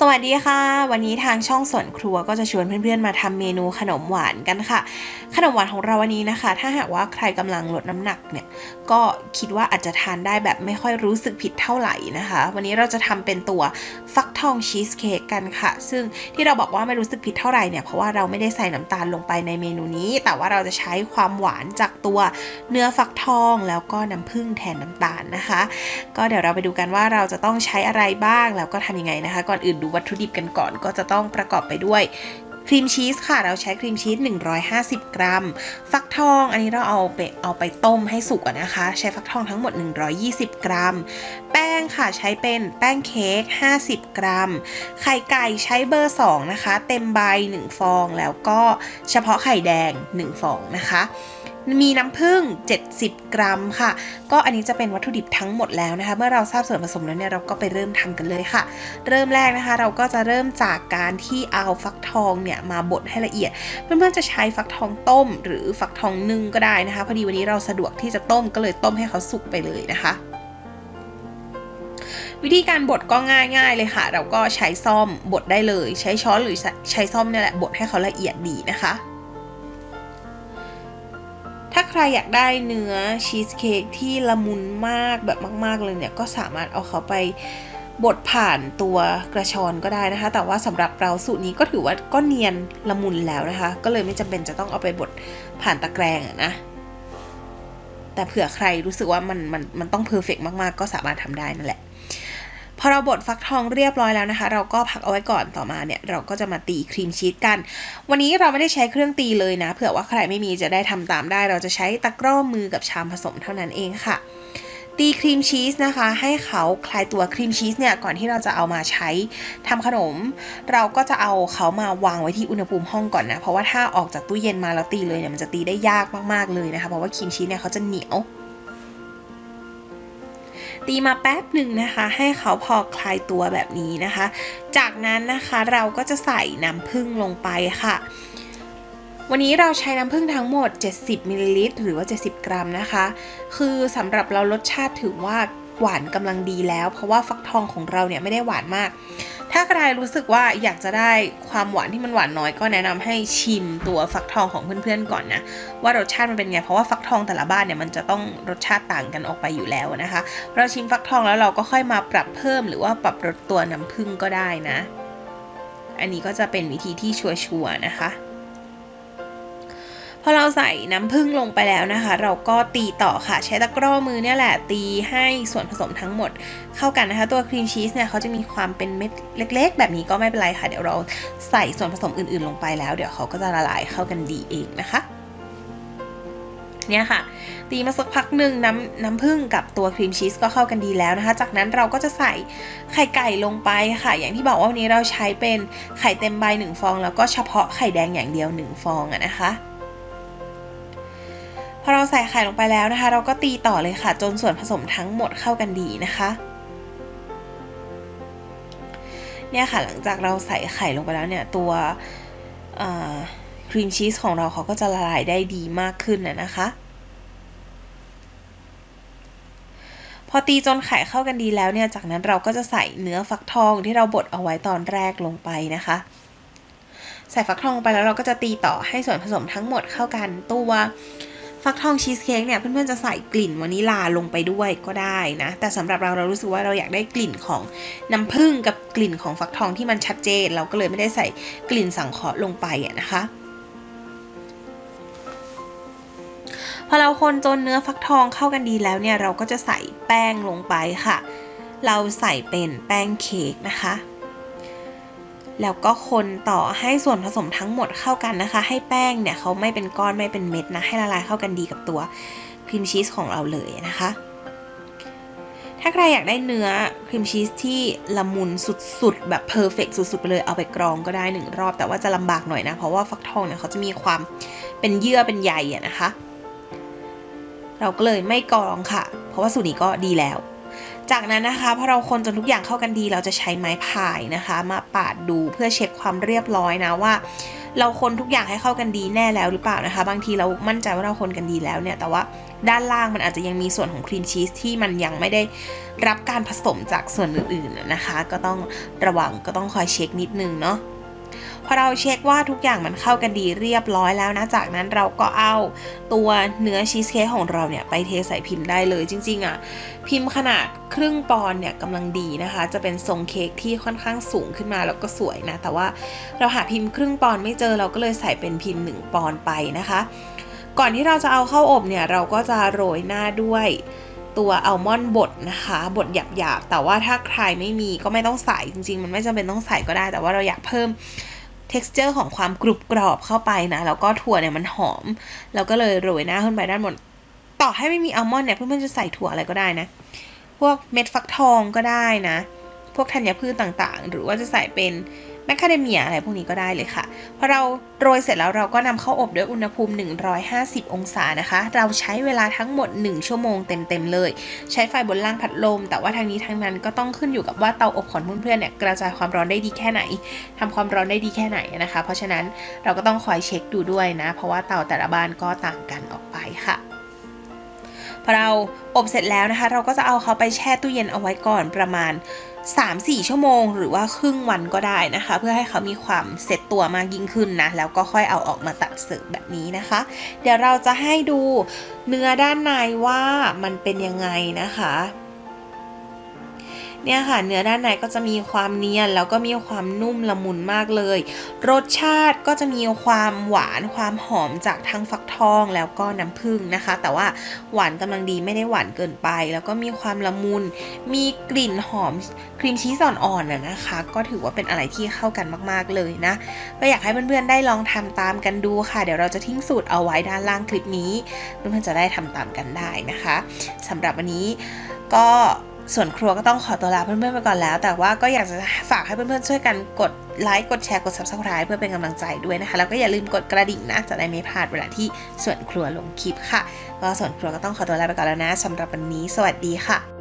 สวัสดีค่ะ วันนี้ทางช่องสวนครัวก็จะชวนเพื่อนๆมาทำเมนูขนมหวานกันค่ะ ขนมหวานของเราวันนี้นะคะ ถ้าหากว่าใครกำลังลดน้ำหนักเนี่ยก็คิดว่าอาจจะทานได้แบบไม่ค่อยรู้สึกผิดเท่าไหร่นะคะ วันนี้เราจะทำเป็นตัวฟักทองชีสเค้กกันค่ะ ซึ่งที่เราบอกว่าไม่รู้สึกผิดเท่าไหร่เนี่ยเพราะว่าเราไม่ได้ใส่น้ำตาลลงไปในเมนูนี้ แต่ว่าเราจะใช้ความหวานจากตัวเนื้อฟักทองแล้วก็น้ำผึ้งแทนน้ำตาลนะคะ ก็เดี๋ยวเราไปดูกันว่าเราจะต้องใช้อะไรบ้างแล้วก็ทำยังไงนะคะ ก่อนอื่นดูวัตถุดิบกันก่อนก็จะต้องประกอบไปด้วยครีมชีสค่ะ เราใช้ครีมชีส 150 กรัม ฟักทอง อันนี้เราเอาไปเอาไปต้มให้สุกนะคะ ใช้ฟักทองทั้งหมด 120 กรัม แป้งค่ะใช้เป็นแป้งเค้ก 50 กรัม ไข่ไก่ใช้เบอร์ 2 นะคะ เต็มใบ 1 ฟอง แล้วก็เฉพาะไข่แดง 1 ฟองนะคะ มีน้ำผึ้ง 70 กรัมค่ะ ก็อันนี้จะเป็นวัตถุดิบทั้งหมดแล้วนะคะ เมื่อเราทราบส่วนผสมแล้วเนี่ยเราก็ไปเริ่มทำกันเลยค่ะ เริ่มแรกนะคะ เราก็จะเริ่มจากการที่เอาฟักทองเนี่ยมาบดให้ละเอียด เพื่อนๆจะใช้ฟักทองต้ม หรือฟักทองนึ่งก็ได้นะคะ พอดีวันนี้เราสะดวกที่จะต้มก็เลยต้มให้เขาสุกไปเลยนะคะวิธีการบดก็ง่ายๆเลยค่ะ เราก็ใช้ซ่อมบดได้เลย ใช้ช้อนหรือใช้ซ่อมเนี่ยแหละบดให้เขาละเอียดดีนะคะ ถ้าใครอยากได้เนื้อชีสเค้กที่ละมุนมากแบบมาก ๆ เลยเนี่ย ก็สามารถเอาเขาไปบดผ่านตัวกระชอนก็ได้นะคะ แต่ว่าสำหรับเราสูตรนี้ก็ถือว่าก็เนียนละมุนแล้วนะคะ ก็เลยไม่จำเป็นจะต้องเอาไปบดผ่านตะแกรงนะ แต่เผื่อใครรู้สึกว่ามันมันมันต้องเพอร์เฟกมาก ๆ ก็สามารถทำได้นั่นแหละ อเราบดฟักทองเรียบร้อยแล้วนะคะ เราก็พักเอาไว้ก่อนต่อมาเนี่ย เราก็จะมาตีครีมชีสกัน วันนี้เราไม่ได้ใช้เครื่องตีเลยนะ เผื่อว่าใครไม่มีจะได้ทำตามได้ เราจะใช้ตะกร้อมือกับชามผสมเท่านั้นเองค่ะ ตีครีมชีสนะคะ ให้เขาคลายตัวครีมชีสเนี่ยก่อนที่เราจะเอามาใช้ทำขนม เราก็จะเอาเขามาวางไว้ที่อุณหภูมิห้องก่อนนะ เพราะว่าถ้าออกจากตู้เย็นมาแล้วตีเลยเนี่ยมันจะตีได้ยากมากๆเลยนะคะ เพราะว่าครีมชีสเนี่ยเขาจะเหนียว ตีมาแป๊บหนึ่งนะคะ ให้เขาพอคลายตัวแบบนี้นะคะ จากนั้นนะคะเราก็จะใส่น้ำผึ้งลงไปค่ะ วันนี้เราใช้น้ำผึ้งทั้งหมด 70มิลลิลิตรหรือว่า 70 กรัมนะคะ คือสำหรับเรารสชาติถือว่าหวานกำลังดีแล้ว เพราะว่าฟักทองของเราเนี่ยไม่ได้หวานมาก ถ้าใครรู้สึกว่าอยากจะได้ความหวานที่มันหวานน้อยก็แนะนำให้ชิมตัวฟักทองของเพื่อนๆก่อนนะ ว่ารสชาติมันเป็นไง เพราะว่าฟักทองแต่ละบ้านเนี่ยมันจะต้องรสชาติต่างกันออกไปอยู่แล้วนะคะ เราชิมฟักทองแล้วเราก็ค่อยมาปรับเพิ่มหรือว่าปรับรสตัวน้ำผึ้งก็ได้นะ อันนี้ก็จะเป็นวิธีที่ชัวร์ๆนะคะ อเราใส่น้ำผึ้งลงไปแล้วนะคะ เราก็ตีต่อค่ะใช้ตะกร้อมือเนี่ยแหละตีให้ส่วนผสมทั้งหมดเข้ากันนะคะ ตัวครีมชีสเนี่ยเขาจะมีความเป็นเม็ดเล็ก ๆ แบบนี้ก็ไม่เป็นไรค่ะ เดี๋ยวเราใส่ส่วนผสมอื่นๆลงไปแล้ว เดี๋ยวเขาก็จะละลายเข้ากันดีเองนะคะเนี่ยค่ะ ตีมาสักพักหนึ่งน้ำน้ำผึ้งกับตัวครีมชีสก็เข้ากันดีแล้วนะคะ จากนั้นเราก็จะใส่ไข่ไก่ลงไปค่ะ อย่างที่บอกว่าวันนี้เราใช้เป็นไข่เต็มใบ1ฟอง แล้วก็เฉพาะไข่แดงอย่างเดียว 1 ฟองอะนะคะ พอเราใส่ไข่ลงไปแล้วนะคะ เราก็ตีต่อเลยค่ะ จนส่วนผสมทั้งหมดเข้ากันดีนะคะเนี่ยค่ะหลังจากเราใส่ไข่ลงไปแล้วเนี่ยตัวครีมชีสของเราเขาก็จะละลายได้ดีมากขึ้นนะคะ พอตีจนไข่เข้ากันดีแล้วเนี่ยจากนั้นเราก็จะใส่เนื้อฟักทองที่เราบดเอาไว้ตอนแรกลงไปนะคะ ใส่ฟักทองไปแล้วเราก็จะตีต่อให้ส่วนผสมทั้งหมดเข้ากันตัว ฟักทองชีสเค้กเนี่ยเพื่อนๆจะใส่กลิ่นวานิลาลงไปด้วยก็ได้นะ แต่สำหรับเราเรารู้สึกว่าเราอยากได้กลิ่นของน้ำผึ้งกับกลิ่นของฟักทองที่มันชัดเจน เราก็เลยไม่ได้ใส่กลิ่นสังเคราะห์ลงไปอะนะคะพอเราคนจนเนื้อฟักทองเข้ากันดีแล้วเนี่ยเราก็จะใส่แป้งลงไปค่ะ เราใส่เป็นแป้งเค้กนะคะ แล้วก็คนต่อให้ส่วนผสมทั้งหมดเข้ากันนะคะ ให้แป้งเนี่ยเขาไม่เป็นก้อนไม่เป็นเม็ดนะ ให้ละลายเข้ากันดีกับตัวครีมชีสของเราเลยนะคะ ถ้าใครอยากได้เนื้อครีมชีสที่ละมุนสุดๆ แบบเพอร์เฟกสุดๆ ไปเลยเอาไปกรองก็ได้หนึ่งรอบ แต่ว่าจะลำบากหน่อยนะ เพราะว่าฟักทองเนี่ยเขาจะมีความเป็นเยื่อเป็นใยอะนะคะ เราก็เลยไม่กรองค่ะ เพราะว่าสูตรนี้ก็ดีแล้ว จากนั้นนะคะพอเราคนจนทุกอย่างเข้ากันดี เราจะใช้ไม้พายนะคะ มาปาดดูเพื่อเช็คความเรียบร้อยนะว่า เราคนทุกอย่างให้เข้ากันดีแน่แล้วหรือเปล่านะคะ บางทีเรามั่นใจว่าเราคนกันดีแล้วเนี่ย แต่ว่าด้านล่างมันอาจจะยังมีส่วนของครีมชีสที่มันยังไม่ได้รับการผสมจากส่วนอื่นๆนะคะ ก็ต้องระวังก็ต้องคอยเช็คนิดนึงเนาะ พอเราเช็คว่าทุกอย่างมันเข้ากันดีเรียบร้อยแล้วนะ จากนั้นเราก็เอาตัวเนื้อชีสเค้กของเราเนี่ยไปเทใส่พิมพ์ได้เลยจริงๆอะ่ะพิมพ์ขนาดครึ่งปอนเนี่ยกำลังดีนะคะ จะเป็นทรงเค้กที่ค่อนข้างสูงขึ้นมาแล้วก็สวยนะ แต่ว่าเราหาพิมพ์ครึ่งปอนไม่เจอเราก็เลยใส่เป็นพิมพ์ 1 ปอนไปนะคะ ก่อนที่เราจะเอาเข้าอบเนี่ยเราก็จะโรยหน้าด้วย ตัวอัลมอนด์บดนะคะบดหยาบๆ แต่ว่าถ้าใครไม่มีก็ไม่ต้องใส่จริงๆ มันไม่จำเป็นต้องใส่ก็ได้ แต่ว่าเราอยากเพิ่ม texture ของความกรุบกรอบเข้าไปนะ แล้วก็ถั่วเนี่ยมันหอม เราก็เลยโรยหน้าขึ้นไปด้านบนต่อให้ไม่มีอัลมอนด์เนี่ยเพื่อนๆจะใส่ถั่วอะไรก็ได้นะ พวกเม็ดฟักทองก็ได้นะ พวกธัญพืชต่างๆ หรือว่าจะใส่เป็น แมคคาเดเมียอะไรพวกนี้ก็ได้เลยค่ะพอเราโรยเสร็จแล้วเราก็นำเข้าอบด้วยอุณหภูมิ 150 องศานะคะ เราใช้เวลาทั้งหมด 1 ชั่วโมงเต็มๆเลย ใช้ไฟบนล่างพัดลม แต่ว่าทางนี้ทางนั้นก็ต้องขึ้นอยู่กับว่าเตาอบของเพื่อนๆเนี่ยกระจายความร้อนได้ดีแค่ไหนทำความร้อนได้ดีแค่ไหนนะคะ เพราะฉะนั้นเราก็ต้องคอยเช็คดูด้วยนะ เพราะว่าเตาแต่ละบ้านก็ต่างกันออกไปค่ะพอเราอบเสร็จแล้วนะคะ เราก็จะเอาเขาไปแช่ตู้เย็นเอาไว้ก่อนประมาณ 3-4 ชั่วโมง หรือว่าครึ่งวันก็ได้นะคะ เพื่อให้เขามีความเสร็จตัวมากยิ่งขึ้นนะ แล้วก็ค่อยเอาออกมาตัดเสิร์ฟแบบนี้นะคะ เดี๋ยวเราจะให้ดูเนื้อด้านในว่ามันเป็นยังไงนะคะ เนี่ยค่ะเนื้อด้านในก็จะมีความเนียนแล้วก็มีความนุ่มละมุนมากเลย รสชาติก็จะมีความหวานความหอมจากทั้งฟักทองแล้วก็น้ำผึ้งนะคะ แต่ว่าหวานกำลังดีไม่ได้หวานเกินไป แล้วก็มีความละมุน มีกลิ่นหอมครีมชีสอ่อนๆน่ะนะคะ ก็ถือว่าเป็นอะไรที่เข้ากันมากๆเลยนะก็อยากให้เพื่อนๆได้ลองทำตามกันดูค่ะ เดี๋ยวเราจะทิ้งสูตรเอาไว้ด้านล่างคลิปนี้เพื่อนๆจะได้ทำตามกันได้นะคะสำหรับวันนี้ก็ ส่วนครัวก็ต้องขอตัวลาเพื่อนๆไปก่อนแล้ว แต่ว่าก็อยากจะฝากให้เพื่อนๆช่วยกันกดไลค์ กดแชร์ กด subscribe เพื่อเป็นกำลังใจด้วยนะคะ แล้วก็อย่าลืมกดกระดิ่งนะ จะได้ไม่พลาดเวลาที่ส่วนครัวลงคลิปค่ะ ก็ส่วนครัวก็ต้องขอตัวลาไปก่อนแล้วนะสำหรับวันนี้ สวัสดีค่ะ